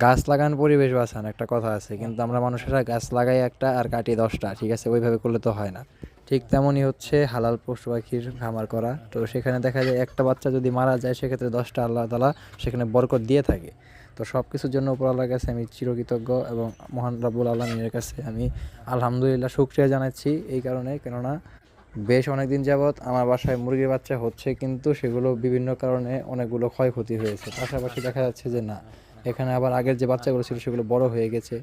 গাছ লাগান পরিবেশ বাঁচান একটা কথা আছে। কিন্তু আমরা মানুষেরা গাছ লাগাই একটা আর কাটি দশটা ঠিক আছে? ওইভাবে করলে তো হয় না। ঠিক তেমনই হচ্ছে হালাল পশু পাখির খামার করা। তো সেখানে দেখা যায় একটা বাচ্চা যদি মারা যায় সেক্ষেত্রে দশটা আল্লাহ তালা সেখানে বরকত দিয়ে থাকে। তো সব কিছুর জন্য উপর আল্লাহর কাছে আমি চিরকৃতজ্ঞ এবং মহান রাব্বুল আলমিনের কাছে আমি আলহামদুলিল্লাহ শুক্রিয়া জানাচ্ছি এই কারণে। কেননা বেশ অনেক দিন যাবৎ আমার বাসায় মুরগির বাচ্চা হচ্ছে কিন্তু সেগুলো বিভিন্ন কারণে অনেকগুলো ক্ষয়ক্ষতি হয়েছে। পাশাপাশি দেখা যাচ্ছে যে না এখানে আবার আগের যে বাচ্চাগুলো ছিল সেগুলো বড় হয়ে গেছে।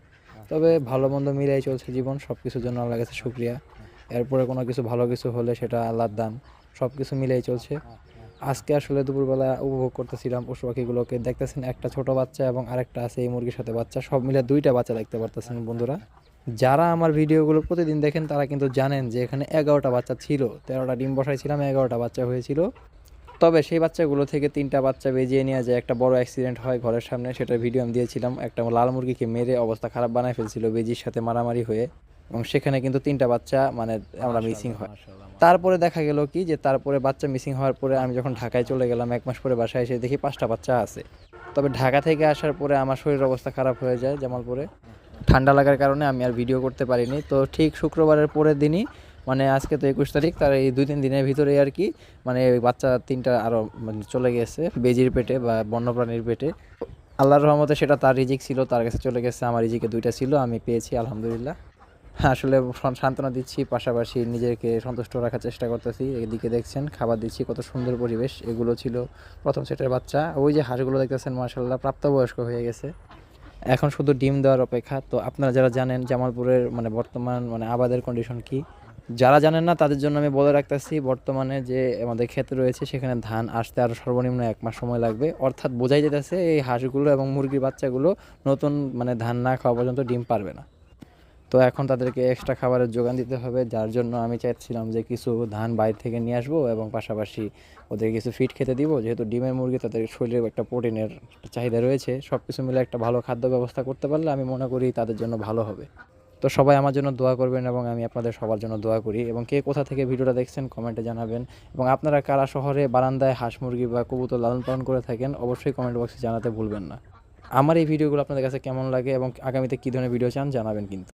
তবে ভালো মন্দ মিলাই চলছে জীবন সব কিছুর জন্য আল্লাহর কাছে শুক্রিয়া। এরপরে কোনো কিছু ভালো কিছু হলে সেটা আল্লাহর দান সব কিছু মিলাই চলছে। আজকে আসলে দুপুরবেলা উপভোগ করতেছিলাম পশু পাখিগুলোকে। দেখতেছেন একটা ছোট বাচ্চা এবং আরেকটা আছে এই মুরগির সাথে বাচ্চা। সব মিলে দুইটা বাচ্চা দেখতে পারতেছেন বন্ধুরা। যারা আমার ভিডিওগুলো প্রতিদিন দেখেন তারা কিন্তু জানেন যে এখানে এগারোটা বাচ্চা ছিল। তেরোটা ডিম বসাইছিলাম, এগারোটা বাচ্চা হয়েছিল। তবে সেই বাচ্চাগুলো থেকে তিনটা বাচ্চা বেজিয়ে নিয়ে যায় একটা বড় অ্যাক্সিডেন্ট হয় ঘরের সামনে সেটার ভিডিও আমি দিয়েছিলাম। একটা লাল মুরগিকে মেরে অবস্থা খারাপ বানায় ফেলছিল বেজির সাথে মারামারি হয়ে এবং সেখানে কিন্তু তিনটা বাচ্চা মানে আমরা মিসিং হয়। তারপরে দেখা গেল কি যে তারপরে বাচ্চা মিসিং হওয়ার পরে আমি যখন ঢাকায় চলে গেলাম এক মাস পরে বাসায় এসে দেখি পাঁচটা বাচ্চা আছে। তবে ঢাকা থেকে আসার পরে আমার শরীর অবস্থা খারাপ হয়ে যায় জামালপুরে। ঠান্ডা লাগার কারণে আমি আর ভিডিও করতে পারিনি। তো ঠিক শুক্রবারের পরের দিনই মানে আজকে তো একুশ তারিখ, তার এই দুই, তিন দিনের ভিতরেই আর কি মানে বাচ্চা তিনটা আরও মানে চলে গেছে, বেজির পেটে বা বন্যপ্রাণীর পেটে। আল্লাহর রহমতে সেটা তার রিজিক ছিল, তার কাছে চলে গেছে, আমার রিজিকে দুইটা ছিল, আমি পেয়েছি, আলহামদুলিল্লাহ। আসলে সান্ত্বনা দিচ্ছি, পাশাপাশি নিজেকে সন্তুষ্ট রাখার চেষ্টা করতেছি, এদিকে দেখছেন, খাবার দিচ্ছি, কত সুন্দর পরিবেশ, এগুলো ছিল প্রথম সেটের বাচ্চা। ওই যে হাঁসগুলো দেখতেছেন মার্শাল্লাহ প্রাপ্তবয়স্ক হয়ে গেছে। এখন শুধু ডিম দেওয়ার অপেক্ষা, তো আপনারা যারা জানেন জামালপুরের মানে বর্তমান মানে আবাদের কন্ডিশন কি যারা জানেন না, তাদের জন্য আমি বলে রাখতেছি, বর্তমানে যে আমাদের ক্ষেত রয়েছে, সেখানে ধান আসতে আরও সর্বনিম্ন এক মাস সময় লাগবে। অর্থাৎ বোঝাই যেতেছে, এই হাঁসগুলো এবং মুরগির বাচ্চাগুলো নতুন মানে ধান না খাওয়া পর্যন্ত ডিম পারবে না। তো এখন তাদেরকে এক্সট্রা খাবারের যোগান দিতে হবে, যার জন্য আমি চাইছিলাম যে কিছু ধান বাইরে থেকে নিয়ে আসব এবং পাশাপাশি ওদের কিছু ফিট খেতে দিব। যেহেতু ডিমের মুরগি তাদের শরীরে একটা প্রোটিনের চাহিদা রয়েছে সব কিছু মিলে একটা ভালো খাদ্য ব্যবস্থা করতে পারলে আমি মনে করি তাদের জন্য ভালো হবে। তো সবাই আমার জন্য দোয়া করবেন এবং আমি আপনাদের সবার জন্য দোয়া করি। এবং কে কোথা থেকে ভিডিওটা দেখছেন কমেন্টে জানাবেন। এবং আপনারা কারা শহরে বারান্দায় হাঁস মুরগি বা কবুতর লালন পালন করে থাকেন, অবশ্যই কমেন্ট বক্সে জানাতে ভুলবেন না। আমার এই ভিডিওগুলো আপনাদের কাছে কেমন লাগে এবং আগামীতে কী ধরনের ভিডিও চান জানাবেন কিন্তু।